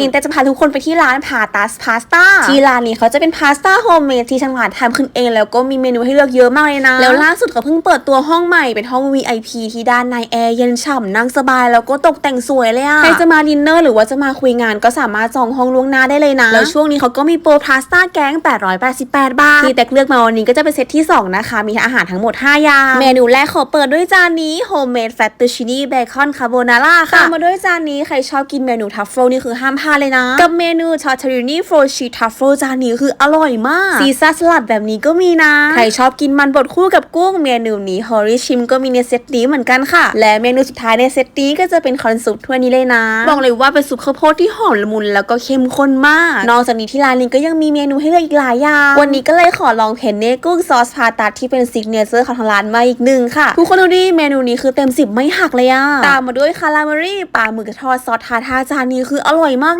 นินแต่จะพาทุกคนไปที่ร้านพาตัสพาสต้าที่ร้านนี้เขาจะเป็นพาสต้าโฮมเมดที่ทางร้านทำขึ้นเองแล้วก็มีเมนูให้เลือกเยอะมากเลยนะ แล้วล่าสุดก็เพิ่งเปิดตัวห้องใหม่เป็นห้อง VIP ที่ด้านในแอร์เย็นฉ่ำนั่งสบายแล้วก็ตกแต่งสวยเลยอะใครจะมาดินเนอร์หรือว่าจะมาคุยงานก็สามารถจองห้องล่วงหน้าได้เลยนะ แล้วช่วงนี้เขาก็มีโปรพาสต้าแกง888 บาทที่แตกเลือกมาวันนี้ก็จะเป็นเซตที่ 2 นะคะ มีอาหารทั้งหมด 5 อย่าง เมนูแรกขอเปิดด้วยจานนี้ homemade fettuccine bacon carbonara ค่ะตามมาด้วยจานนี้ใครชอบกินเมนูทัฟเฟิลนี่คือห้ามพลาดเลยนะ กับเมนู tortellini f r o c h i ทัฟเฟิลจานนี้คืออร่อยมาก ซีซ่าสลัดแบบนี้ก็มีนะ ใครชอบกินมันบดคู่กับกุ้งเมนูนี้ฮอริชิมก็มีในเซตนี้เหมือนกันค่ะ และเมนูสุดท้ายในเซตนี้ก็จะเป็นคอนซุปถ้วยนี้เลยนะ บอกเลยว่าเป็นซุปข้าวโพดที่หอมละมุนแล้วก็เข้มข้นมาก นอกจากนี้ที่ร้านนี้ก็ยังมีเมนูให้เลือกอีกหลายอย่าง วันนี้ก็เลยขอลองเพนเน่กุ้งซอสพาตัดที่เป็นซิกเนเจอร์ของทางร้านมาอีกหนึ่งค่ะ ทุกคนดูดิเมนูนี้คือเต็มสิบไม่หักเลยอะตามมาด้วยคาราเมรี่ปลาหมึกทอดซอสทาทาจานนี้คืออร่อยมาก